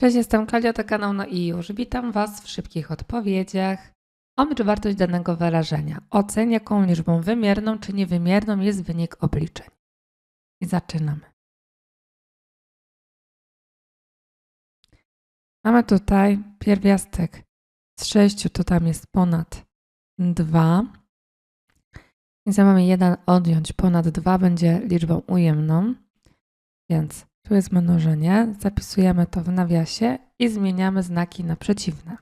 Cześć, jestem Klaudia, to kanał No i już. Witam Was w szybkich odpowiedziach. Omycz wartość danego wyrażenia. Oceń, jaką liczbą wymierną czy niewymierną jest wynik obliczeń. I zaczynamy. Mamy tutaj pierwiastek z 6, to tam jest ponad 2. Więc mamy 1 odjąć ponad 2 będzie liczbą ujemną. Więc tu jest mnożenie, zapisujemy to w nawiasie i zmieniamy znaki na przeciwne.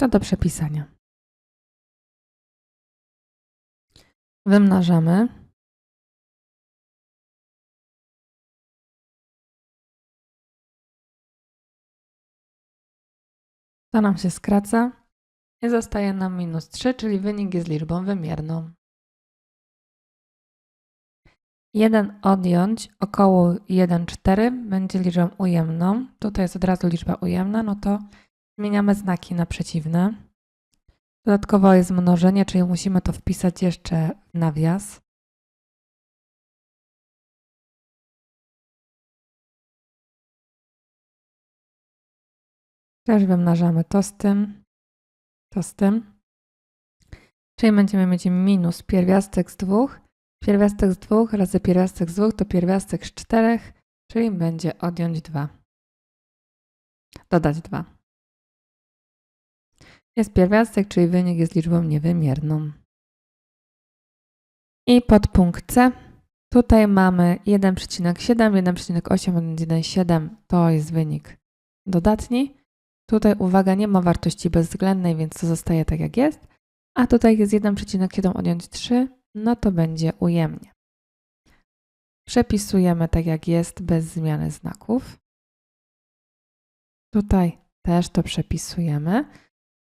To do przepisania. Wymnażamy. To nam się skraca i zostaje nam minus 3, czyli wynik jest liczbą wymierną. 1 odjąć około 1,4 będzie liczbą ujemną. Tutaj jest od razu liczba ujemna, no to zmieniamy znaki na przeciwne. Dodatkowo jest mnożenie, czyli musimy to wpisać jeszcze w nawias. Też wymnażamy to z tym, to z tym. Czyli będziemy mieć minus pierwiastek z dwóch Pierwiastek z 2 razy pierwiastek z 2 to pierwiastek z 4, czyli będzie odjąć 2. Dodać 2. Jest pierwiastek, czyli wynik jest liczbą niewymierną. I podpunkt C. Tutaj mamy 1,7, 1,8, 1,7 to jest wynik dodatni. Tutaj uwaga, nie ma wartości bezwzględnej, więc to zostaje tak jak jest. A tutaj jest 1,7 odjąć 3, no to będzie ujemnie. Przepisujemy tak jak jest, bez zmiany znaków. Tutaj też to przepisujemy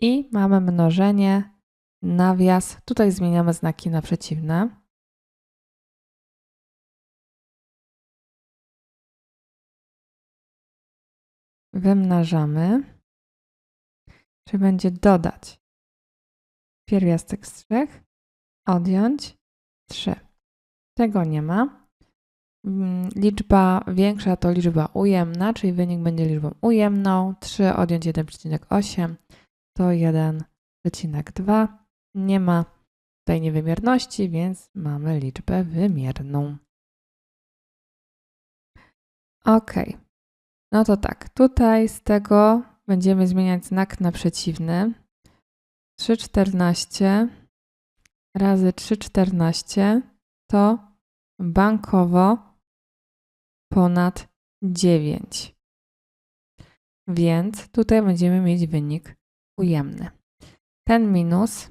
i mamy mnożenie, nawias. Tutaj zmieniamy znaki na przeciwne. Wymnażamy, czy będzie dodać pierwiastek z trzech, odjąć 3. Tego nie ma. Mm, Liczba większa to liczba ujemna, czyli wynik będzie liczbą ujemną. 3 odjąć 1,8 to 1,2. Nie ma tutaj niewymierności, więc mamy liczbę wymierną. Ok. No to tak, tutaj z tego będziemy zmieniać znak na przeciwny. 3,14 razy 3,14 to bankowo ponad 9. Więc tutaj będziemy mieć wynik ujemny. Ten minus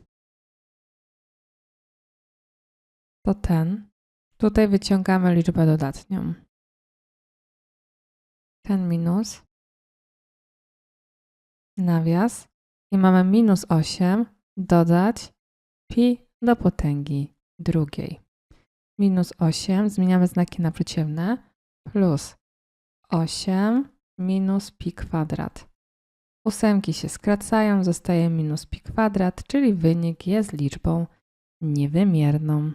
to ten. Tutaj wyciągamy liczbę dodatnią. Ten minus nawias i mamy minus 8 dodać pi do potęgi drugiej. Minus 8, zmieniamy znaki na przeciwne, plus 8 minus pi kwadrat. Ósemki się skracają, zostaje minus pi kwadrat, czyli wynik jest liczbą niewymierną.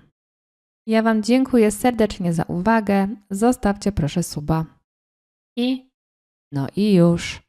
Ja Wam dziękuję serdecznie za uwagę. Zostawcie proszę suba. I no i już.